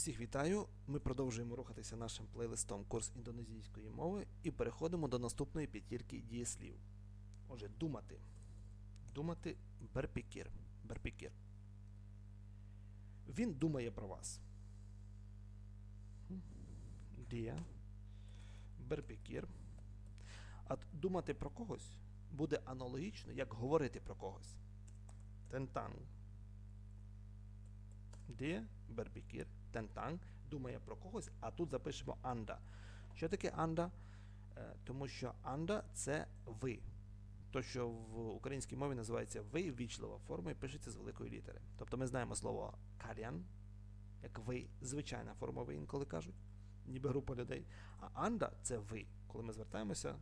Всіх вітаю! Ми продовжуємо рухатися нашим плейлистом курс індонезійської мови і переходимо до наступної п'ятірки дієслів. Отже, думати. Думати берпікір. Берпікір. Він думає про вас. Дія. Берпікір. А думати про когось буде аналогічно, як говорити про когось. Тентанг. Де Бербікір, Тентанг думає про когось, а тут запишемо анда. Що таке анда? Е, Тому що анда це ви. То, що в українській мові називається ви, вічлива форма і пишеться з великої літери. Тобто ми знаємо слово карян, як ви, звичайна форма ви інколи кажуть, ніби група людей. А анда це ви. Коли ми звертаємося,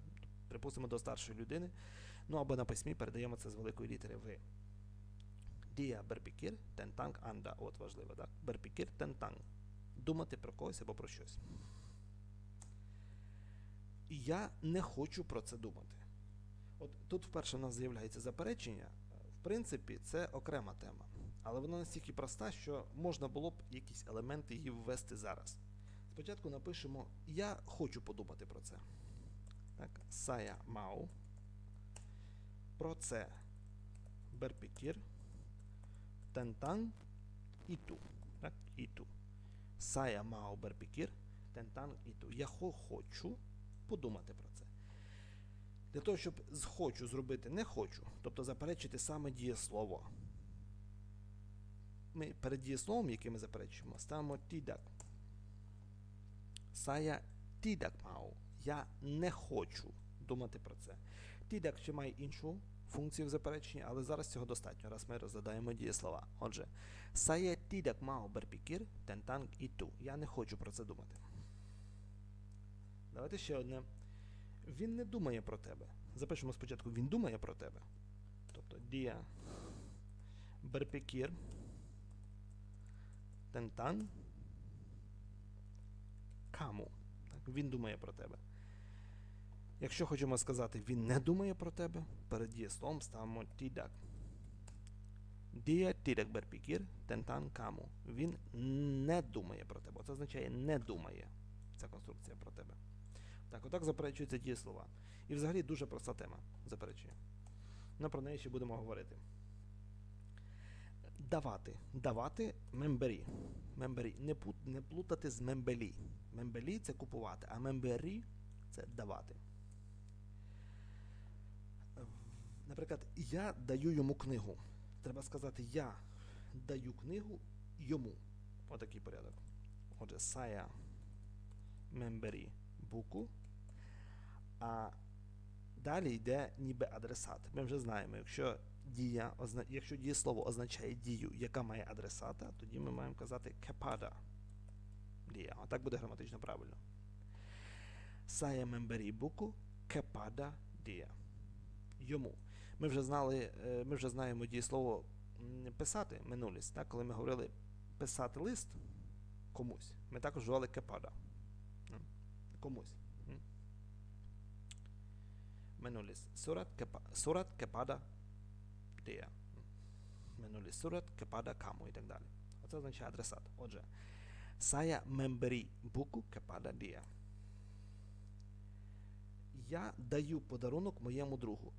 припустимо, до старшої людини, ну або на письмі передаємо це з великої літери ви. Дія берпікір, тентанг анда. От важливо, так? Берпікір, тентанг. Думати про когось або про щось. Я не хочу про це думати. От тут вперше в нас з'являється заперечення. В принципі, це окрема тема. Але вона настільки проста, що можна було б якісь елементи її ввести зараз. Спочатку напишемо Я хочу подумати про це. Так, Сая мау. Про це. Берпікір. Tentang itu. Так, itu. Saya mau berpikir tentang itu. Я хочу подумати про це. Для того, щоб хочу зробити не хочу, тобто заперечити саме дієслово. Ми перед дієсловом, яке ми заперечуємо, ставимо tidak. Saya tidak mau. Я не хочу думати про це. Tidak ще має іншу функцію в запереченні, але зараз цього достатньо, раз ми розглядаємо дієслова. Отже, saya tidak mau berpikir tentang itu. Я не хочу про це думати. Давайте ще одне. Він не думає про тебе. Запишемо спочатку він думає про тебе. Тобто dia berpikir tentang kamu. Так, він думає про тебе. Якщо хочемо сказати, він не думає про тебе, перед дієсловом ставимо tidak. Dia tidak berpikir tentang kamu. Він не думає про тебе. Це означає не думає. Ця конструкція про тебе. Так, отак заперечуються дієслова. І взагалі дуже проста тема заперечує. Ну, про неї ще будемо говорити. Давати. Давати мембері. Мембері. Не, пут, не плутати з мембелі. Мембелі це купувати, а мембері це давати. В- Наприклад, я даю йому книгу. Треба сказати, я даю книгу йому. Отакий порядок. Отже, сая мембері буку. А далі йде ніби адресат. Ми вже знаємо, якщо дія, якщо дієслово означає дію, яка має адресата, тоді ми маємо казати кепада. Дія. А так буде граматично правильно. Сая мембері буку кепада дія. Йому. Ми вже знали, е, ми вже знаємо дієслово писати минулість, так? коли ми говорили писати лист комусь, ми також вживали кепада. Комусь. Минулість. Сурат, кепа, сурат кепада дія. Минулість. Сурат кепада каму і так далі. Оце означає адресат. Отже, saya memberi buku kepada dia. Я даю подарунок моєму другу.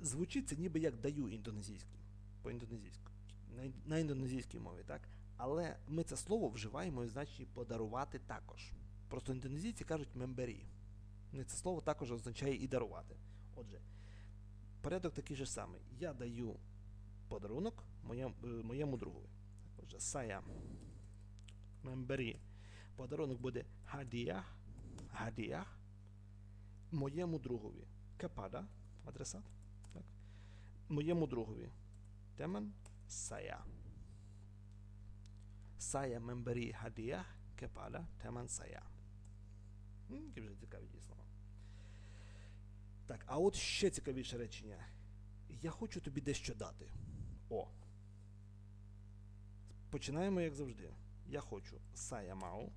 Звучить це ніби як даю індонезійським. По індонезійську. На, індонезійській мові, так? Але ми це слово вживаємо і значить подарувати також. Просто індонезійці кажуть мембері. Це слово також означає і дарувати. Отже, порядок такий же самий. Я даю подарунок моєму, е, моєму другові. Отже, saya memberi. Подарунок буде hadiah, hadiah моєму другові. Kepada, адресат. Моєму другові. Teman saya. Saya memberi hadiah kepada teman saya. М, Які вже цікаві дієслова. Так, а от ще цікавіше речення. Я хочу тобі дещо дати. О. Починаємо, як завжди. Я хочу saya mau.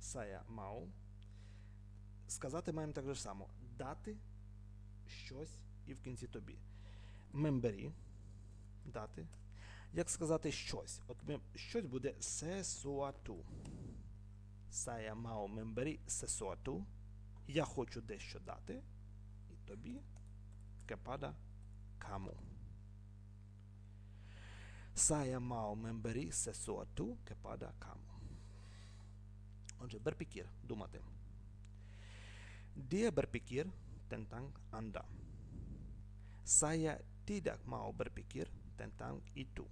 Saya mau. Сказати маємо так же само. Дати щось і в кінці тобі. Мембері. Дати. Як сказати щось? От ми, щось буде сесуату. Saya mau memberi sesuatu. Я хочу дещо дати. І тобі kepada kamu. Saya mau memberi sesuatu kepada kamu. Отже, berpikir, думати. Dia berpikir tentang Anda. Saya tidak mau berpikir tentang itu.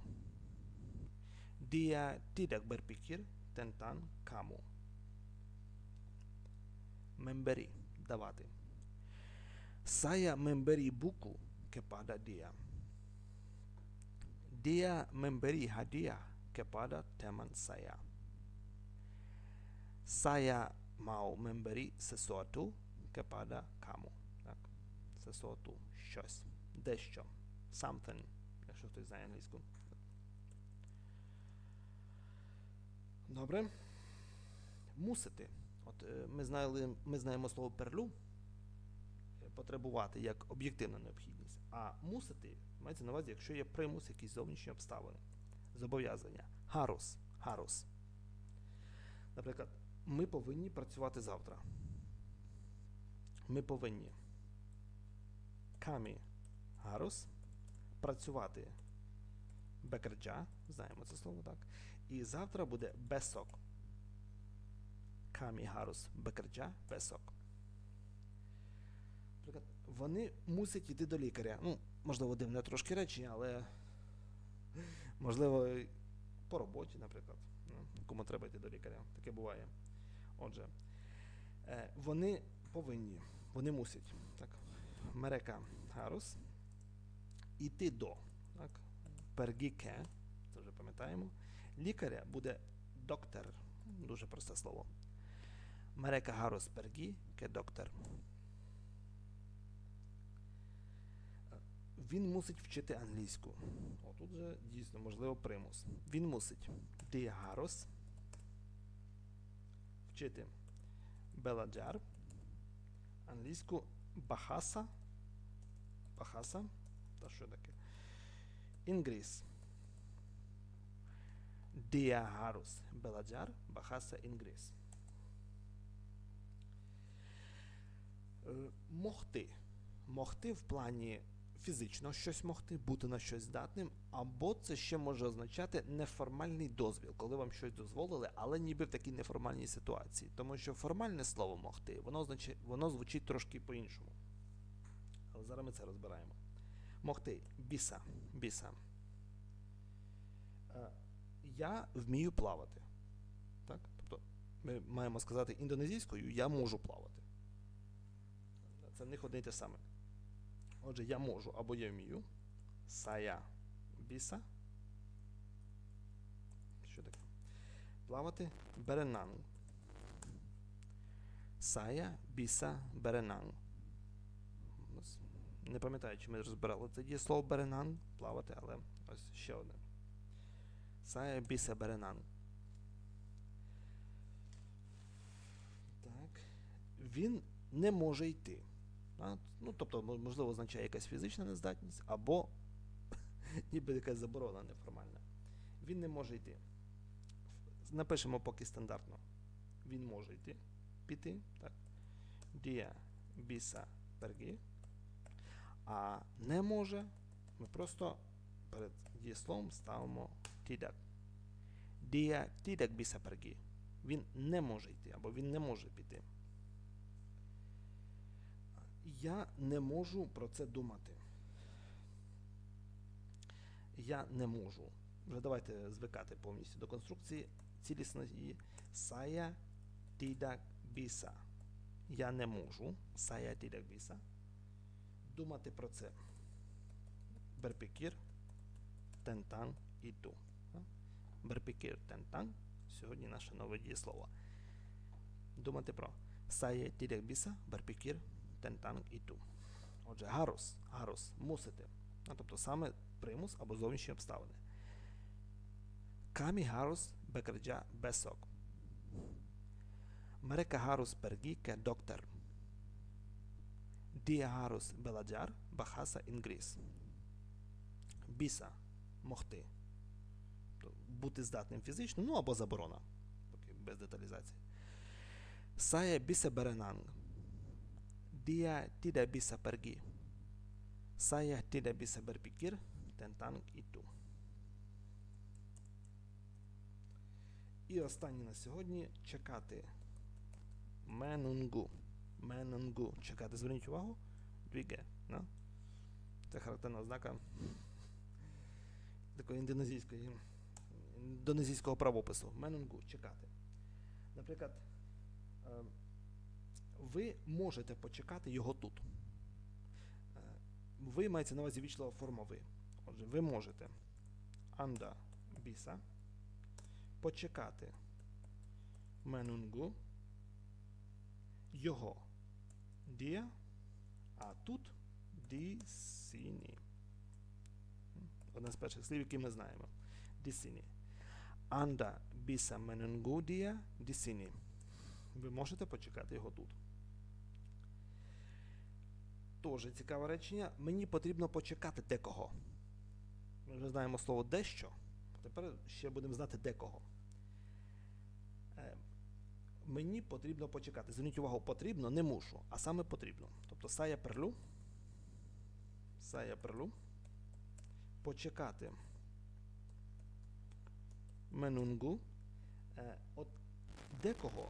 Dia tidak berpikir tentang kamu. Memberi, dawati. Saya memberi buku kepada dia. Dia memberi hadiah kepada teman saya. Saya mau memberi sesuatu kepada kamu. Sesuatu, щось, дещо. Something, якщо хтось знає англійську. Добре. Мусити. От е, ми, знали, ми знаємо слово перлю потребувати як об'єктивна необхідність. А мусити мається на увазі, якщо є примус, якісь зовнішні обставини. Зобов'язання. Гарус. Гарус. Наприклад, ми повинні працювати завтра. Ми повинні. Камі гарус. Працювати. Бекерджа. Знаємо це слово, так. І завтра буде бесок. Камі гарус бекерджа бесок. Наприклад, вони мусять йти до лікаря. Ну, можливо, дивне трошки речі, але можливо, по роботі, наприклад. Ну, кому треба йти до лікаря. Таке буває. Отже, е, вони повинні, вони мусять. Так. Мерека гарус. Іти до. Так. Пергіке, це вже пам'ятаємо. Лікаря буде доктор. Дуже просте слово. Мерека гарус пергі ке доктор. Він мусить вчити англійську. О, тут же дійсно можливо примус. Він мусить дігарос вчити беладжар, англійську бахаса. Бахаса. Та що таке? Інгріс. Діагарус беладжар, бахаса інгріс. Мохти. Могти в плані фізично щось могти, бути на щось здатним, або це ще може означати неформальний дозвіл, коли вам щось дозволили, але ніби в такій неформальній ситуації. Тому що формальне слово могти, воно, означає, воно звучить трошки по-іншому. Але зараз ми це розбираємо. Могти. Біса. Біса. Е, Я вмію плавати. Так? Тобто ми маємо сказати індонезійською я можу плавати. Це в них одне й те саме. Отже, я можу або я вмію. Сая біса. Що таке? Плавати беренан. Сая біса беренан. Не пам'ятаю, чи ми розбирали це дієслово беренан. Плавати, але ось ще одне. Сая біса беренан. Так. Він не може йти. Ну, тобто, можливо, означає якась фізична нездатність, або ніби якась заборона неформальна. Він не може йти. Напишемо поки стандартно. Він може йти. Піти. Так. Дія біса пергі. А не може. Ми просто перед дієсловом ставимо тідак. Дія тідак біса пергі. Він не може йти, або він не може піти. Я не можу про це думати. Я не можу. Вже давайте звикати повністю до конструкції цілісної сая тідак біса. Я не можу. Сая тідак біса. Думати про це. Берпікір, тентан і ту. Берпікір, тентан. Сьогодні наше нове дієслово. Думати про сая тідак біса, берпікір, тентан і ту. Отже, гарус, гарус, мусити. Ну, тобто саме примус або зовнішні обставини. Камі гарус бекерджа бесок. Harus pergi ke dokter. Dia harus belajar bahasa Inggris. Bisa, могти. бути здатним фізично, ну або заборона. Без деталізації. Saya bisa berenang. Dia tidak bisa pergi. Saya tidak bisa berpikir tentang itu. І останнє на сьогодні чекати. Менунгу. Менунгу. Чекати. Зверніть увагу. Двіге. No? Це характерна ознака такої індонезійської, індонезійського правопису. Менунгу. Чекати. Наприклад, ви можете почекати його тут. Е, Ви маєте на увазі вічлива форма ви. Отже, ви можете. Анда біса. Почекати. Менунгу. Його. Дія. А тут дісіні. Одне з перших слів, які ми знаємо. Дісіні. Анда біса менунгу дія дісіні. Ви можете почекати його тут. Тоже цікаве речення. Мені потрібно почекати декого. Ми вже знаємо слово дещо. Тепер ще будемо знати декого. Е, мені потрібно почекати. Зверніть увагу, потрібно, не мушу, а саме потрібно. Тобто сая перлю. Сая перлю. Почекати. Менунгу. Е, от декого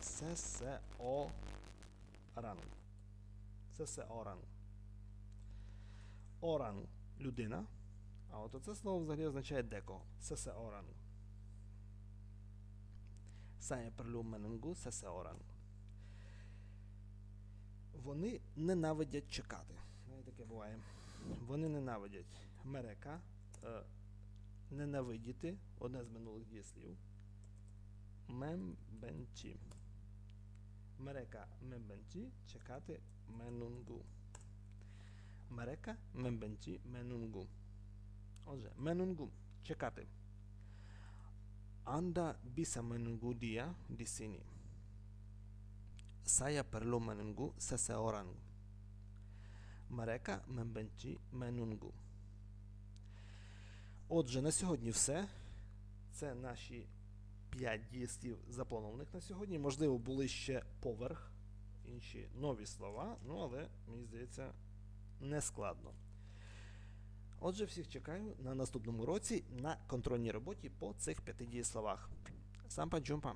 це се о ран. Це се оран. Оран людина. А от оце слово взагалі означає декого. Це се оран. Сає перлю менунгу, це се оран. Вони ненавидять чекати. Таке буває. Вони ненавидять мерека, е, ненавидіти, одне з минулих дієслів. Мембенчі. Мерека мембенчі чекате менунгу. Мерека мембенчі менунгу. Оже менунгу чекати. Anda bisa menunggu dia di sini. Saya perlu menunggu seseorang. Mereka membenci menunggu. Отже, на сьогодні все. Це наші 5 дієслів запланованих на сьогодні. Можливо, були ще поверх, інші нові слова, ну але, мені здається, не складно. Отже, всіх чекаю на наступному році на контрольній роботі по цих п'яти дієсловах. Сампа джумпа!